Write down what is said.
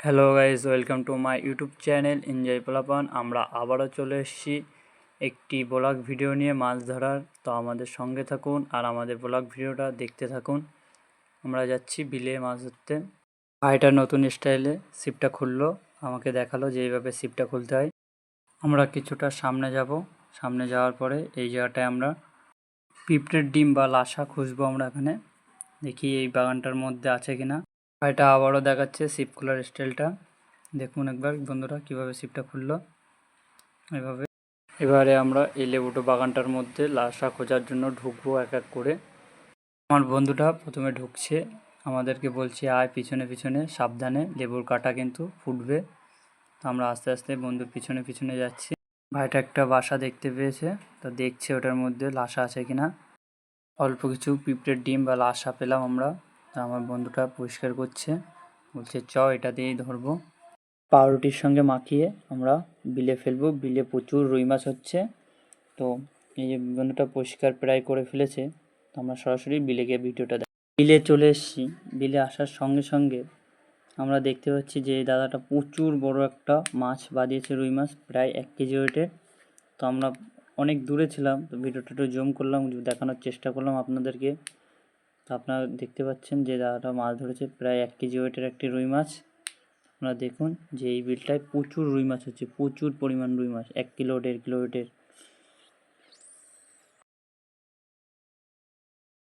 Hello guys welcome to my YouTube channel enjoy পোলাপান আমরা আবারও চলে এসেছি একটি ব্লগ ভিডিও নিয়ে মাছ ধরার। তো আমাদের সঙ্গে থাকুন আর আমাদের ব্লগ ভিডিওটা দেখতে থাকুন। আমরা যাচ্ছি বিলে মাছ ধরতে। ভাইটা নতুন স্টাইলে সিপটা খুললো। আমাকে দেখাল যে এইভাবে সিপটা খুলতে হয়। আমরা কিছুটা সামনে যাব। সামনে যাওয়ার পরে এই জায়গাটায় আমরা পিঁপড়ের ডিম বা লাসা খুঁজবো আমরা এখানে। দেখি এই বাগানটার মধ্যে আছে কিনা। এটা আবারও দেখাচ্ছে সিপ খোলার স্টাইলটা দেখুন একবার বন্ধুরা কীভাবে সিপটা খুললো। এভাবে। এবারে আমরা এই লেবুটো বাগানটার মধ্যে লাশা খোঁজার জন্য ঢুকবো এক এক করে। আমার বন্ধুটা প্রথমে ঢুকছে। আমাদেরকে বলছে, আয় পিছনে পিছনে, সাবধানে। লেবুর কাটা কিন্তু ফুটবে। তো আমরা আস্তে আস্তে বন্ধুর পিছনে পিছনে যাচ্ছি। ভাইটা একটা বাসা দেখতে পেয়েছে। তো দেখছে ওটার মধ্যে লাশা আছে কিনা। অল্প কিছু পিঁপড়ের ডিম বা লাশা পেলাম আমরা। তা আমার বন্ধুটা পরিষ্কার করছে। বলছে, চ, এটা দিয়েই ধরবো। পাউরুটির সঙ্গে মাখিয়ে আমরা বিলে ফেলব। বিলে প্রচুর রুই মাছ হচ্ছে। তো এই যে বন্ধুটা পরিষ্কার প্রায় করে ফেলেছে, তো আমরা সরাসরি বিলে গিয়ে ভিডিওটা দেখ বিলে চলে এসেছি। বিলে আসার সঙ্গে সঙ্গে আমরা দেখতে পাচ্ছি যে দাদাটা প্রচুর বড় একটা মাছ বাদিয়েছে রুই মাছ, প্রায় এক কেজি ওয়েটের তো আমরা অনেক দূরে ছিলাম, তো ভিডিওটা একটু জুম করলাম, দেখানোর চেষ্টা করলাম আপনাদেরকে। তো আপনারা দেখতে পাচ্ছেন যে দাদাটা মাছ ধরেছে, প্রায় এক কেজি ওয়েটের একটি রুই মাছ। আপনারা দেখুন যে এই বিলটায় প্রচুর রুই মাছ হচ্ছে, প্রচুর পরিমাণ রুই মাছ, এক কিলো দেড় কিলো ওয়েটের।